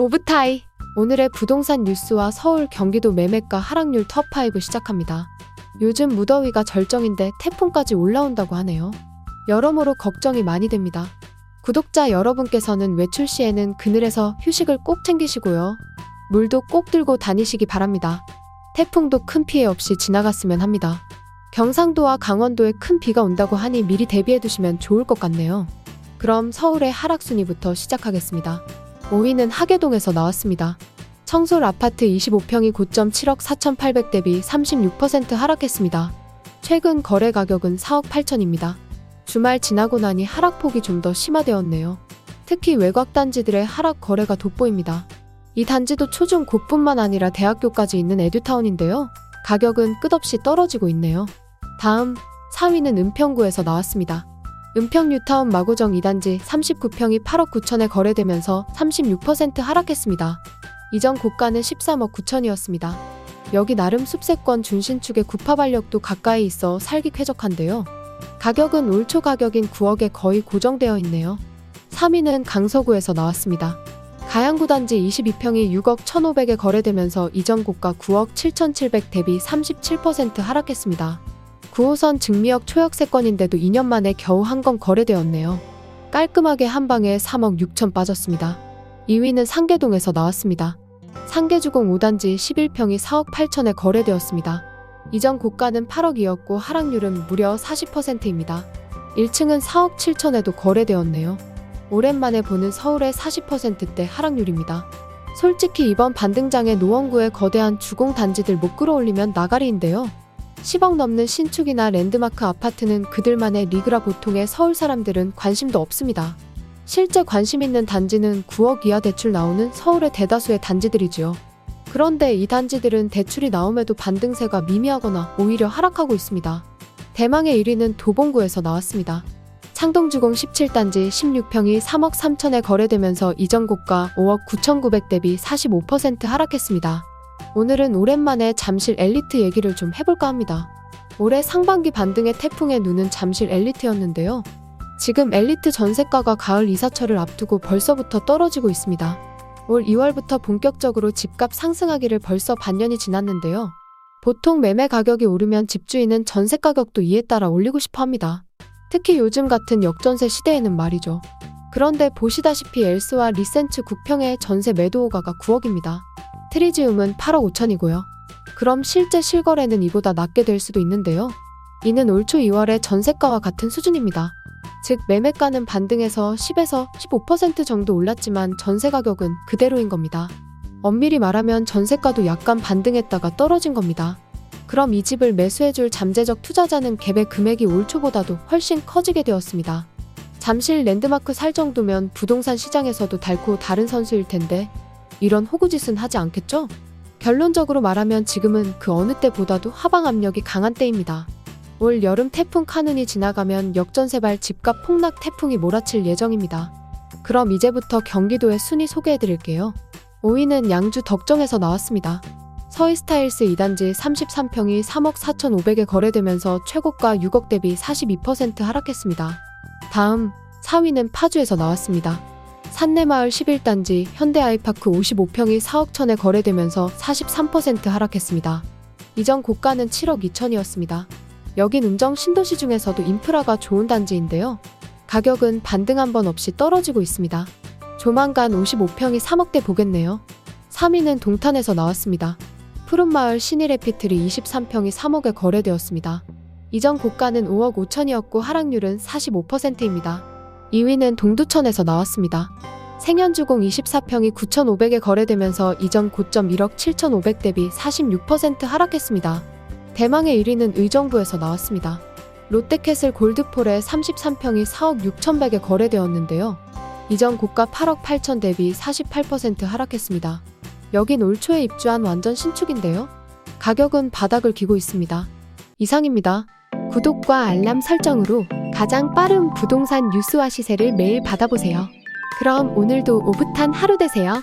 오브타이. 오늘의 부동산 뉴스와 서울 경기도 매매가 하락률 top5 시작합니다. 요즘 무더위가 절정인데 태풍까지 올라온다고 하네요. 여러모로 걱정이 많이 됩니다. 구독자 여러분께서는 외출 시에는 그늘에서 휴식을 꼭 챙기시고요. 물도 꼭 들고 다니시기 바랍니다. 태풍도 큰 피해 없이 지나갔으면 합니다. 경상도와 강원도에 큰 비가 온다고 하니 미리 대비해 두시면 좋을 것 같네요. 그럼 서울의 하락 순위부터 시작하겠습니다. 5위는 하계동에서 나왔습니다. 청솔 아파트 25평이 고점 7억 4,800 대비 36% 하락했습니다. 최근 거래 가격은 4억 8천입니다. 주말 지나고 나니 하락폭이 좀 더 심화되었네요. 특히 외곽 단지들의 하락 거래가 돋보입니다. 이 단지도 초중 고뿐만 아니라 대학교까지 있는 에듀타운인데요. 가격은 끝없이 떨어지고 있네요. 다음 4위는 은평구에서 나왔습니다. 은평 뉴타운 마고정 2단지 39평이 8억 9천에 거래되면서 36% 하락했습니다. 이전 고가는 13억 9천이었습니다. 여기 나름 숲세권 준신축의 구파 발력도 가까이 있어 살기 쾌적한데요. 가격은 올 초 가격인 9억에 거의 고정되어 있네요. 3위는 강서구에서 나왔습니다. 가양구 단지 22평이 6억 1,500에 거래되면서 이전 고가 9억 7,700 대비 37% 하락했습니다. 9호선 증미역 초역세권인데도 2년 만에 겨우 한 건 거래되었네요. 깔끔하게 한 방에 3억 6천 빠졌습니다. 2위는 상계동에서 나왔습니다. 상계주공 5단지 11평이 4억 8천에 거래되었습니다. 이전 고가는 8억이었고 하락률은 무려 40%입니다. 1층은 4억 7천에도 거래되었네요. 오랜만에 보는 서울의 40%대 하락률입니다. 솔직히 이번 반등장에 노원구의 거대한 주공 단지들 못 끌어올리면 나가리인데요. 10억 넘는 신축이나 랜드마크 아파트는 그들만의 리그라 보통의 서울 사람들은 관심도 없습니다. 실제 관심 있는 단지는 9억 이하 대출 나오는 서울의 대다수의 단지들이지요. 그런데 이 단지들은 대출이 나옴에도 반등세가 미미하거나 오히려 하락하고 있습니다. 대망의 1위는 도봉구에서 나왔습니다. 창동주공 17단지 16평이 3억 3천에 거래되면서 이전 고가 5억 9,900 대비 45% 하락했습니다. 오늘은 오랜만에 잠실 엘리트 얘기를 좀 해볼까 합니다. 올해 상반기 반등의 태풍의 눈은 잠실 엘리트였는데요. 지금 엘리트 전세가가 가을 이사철을 앞두고 벌써부터 떨어지고 있습니다. 올 2월부터 본격적으로 집값 상승하기를 벌써 반년이 지났는데요. 보통 매매 가격이 오르면 집주인은 전세 가격도 이에 따라 올리고 싶어 합니다. 특히 요즘 같은 역전세 시대에는 말이죠. 그런데 보시다시피 엘스와 리센츠 9평의 전세 매도호가가 9억입니다. 트리지움은 8억 5천이고요. 그럼 실제 실거래는 이보다 낮게 될 수도 있는데요. 이는 올 초 2월의 전세가와 같은 수준입니다. 즉 매매가는 반등해서 10에서 15% 정도 올랐지만 전세 가격은 그대로인 겁니다. 엄밀히 말하면 전세가도 약간 반등했다가 떨어진 겁니다. 그럼 이 집을 매수해줄 잠재적 투자자는 갭의 금액이 올 초보다도 훨씬 커지게 되었습니다. 잠실 랜드마크 살 정도면 부동산 시장에서도 달고 다른 선수일 텐데 이런 호구짓은 하지 않겠죠? 결론적으로 말하면 지금은 그 어느 때보다도 하방 압력이 강한 때입니다. 올 여름 태풍 카눈이 지나가면 역전세발 집값 폭락 태풍이 몰아칠 예정입니다. 그럼 이제부터 경기도의 순위 소개해드릴게요. 5위는 양주 덕정에서 나왔습니다. 서희스타일스 2단지 33평이 3억 4,500에 거래되면서 최고가 6억 대비 42% 하락했습니다. 다음 4위는 파주에서 나왔습니다. 산내마을 11단지 현대아이파크 55평이 4억 천에 거래되면서 43% 하락했습니다. 이전 고가는 7억 2천이었습니다. 여긴 음정 신도시 중에서도 인프라가 좋은 단지인데요. 가격은 반등 한 번 없이 떨어지고 있습니다. 조만간 55평이 3억대 보겠네요. 3위는 동탄에서 나왔습니다. 푸른마을 신일에피트리 23평이 3억에 거래되었습니다. 이전 고가는 5억 5천이었고 하락률은 45%입니다. 2위는 동두천에서 나왔습니다. 생현주공 24평이 9,500에 거래되면서 이전 고점 1억 7,500 대비 46% 하락했습니다. 대망의 1위는 의정부에서 나왔습니다. 롯데캐슬 골드폴의 33평이 4억 6,100에 거래되었는데요. 이전 고가 8억 8천 대비 48% 하락했습니다. 여긴 올 초에 입주한 완전 신축인데요. 가격은 바닥을 기고 있습니다. 이상입니다. 구독과 알람 설정으로 가장 빠른 부동산 뉴스와 시세를 매일 받아보세요. 그럼 오늘도 오붓한 하루 되세요.